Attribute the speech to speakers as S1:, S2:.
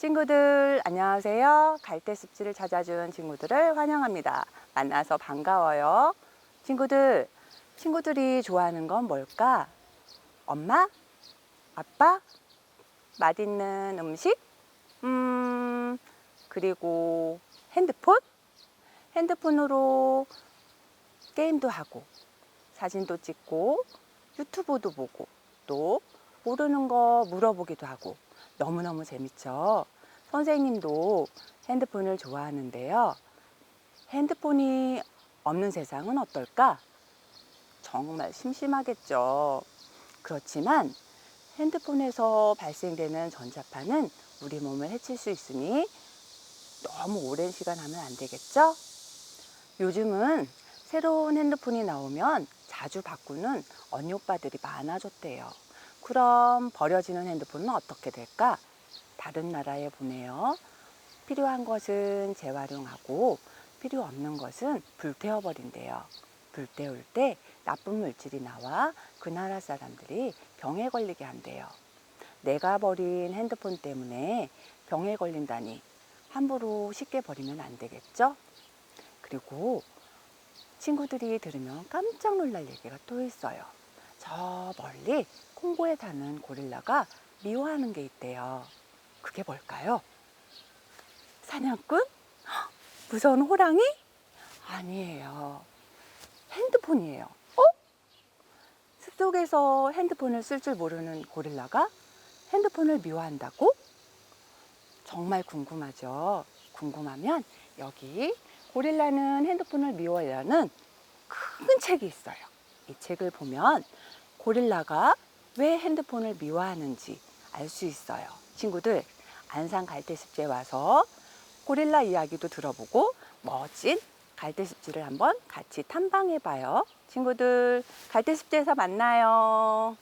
S1: 친구들 안녕하세요. 갈대 습지를 찾아준 친구들을 환영합니다. 만나서 반가워요. 친구들, 친구들이 좋아하는 건 뭘까? 엄마? 아빠? 맛있는 음식? 음, 그리고 핸드폰? 핸드폰으로 게임도 하고, 사진도 찍고, 유튜브도 보고, 또 모르는 거 물어보기도 하고, 너무너무 재밌죠? 선생님도 핸드폰을 좋아하는데요. 핸드폰이 없는 세상은 어떨까? 정말 심심하겠죠. 그렇지만 핸드폰에서 발생되는 전자파는 우리 몸을 해칠 수 있으니 너무 오랜 시간 하면 안 되겠죠? 요즘은 새로운 핸드폰이 나오면 자주 바꾸는 언니 오빠들이 많아졌대요. 그럼 버려지는 핸드폰은 어떻게 될까? 다른 나라에 보내요. 필요한 것은 재활용하고 필요 없는 것은 불태워 버린대요. 불태울 때 나쁜 물질이 나와 그 나라 사람들이 병에 걸리게 한대요. 내가 버린 핸드폰 때문에 병에 걸린다니 함부로 쉽게 버리면 안 되겠죠? 그리고 친구들이 들으면 깜짝 놀랄 얘기가 또 있어요. 저 멀리 콩고에 사는 고릴라가 미워하는 게 있대요. 그게 뭘까요? 사냥꾼? 헉, 무서운 호랑이? 아니에요. 핸드폰이에요. 어? 숲속에서 핸드폰을 쓸 줄 모르는 고릴라가 핸드폰을 미워한다고? 정말 궁금하죠? 궁금하면 여기 고릴라는 핸드폰을 미워해라는 큰 책이 있어요. 이 책을 보면 고릴라가 왜 핸드폰을 미워하는지 알 수 있어요. 친구들, 안산 갈대습지에 와서 고릴라 이야기도 들어보고 멋진 갈대습지를 한번 같이 탐방해 봐요. 친구들, 갈대습지에서 만나요.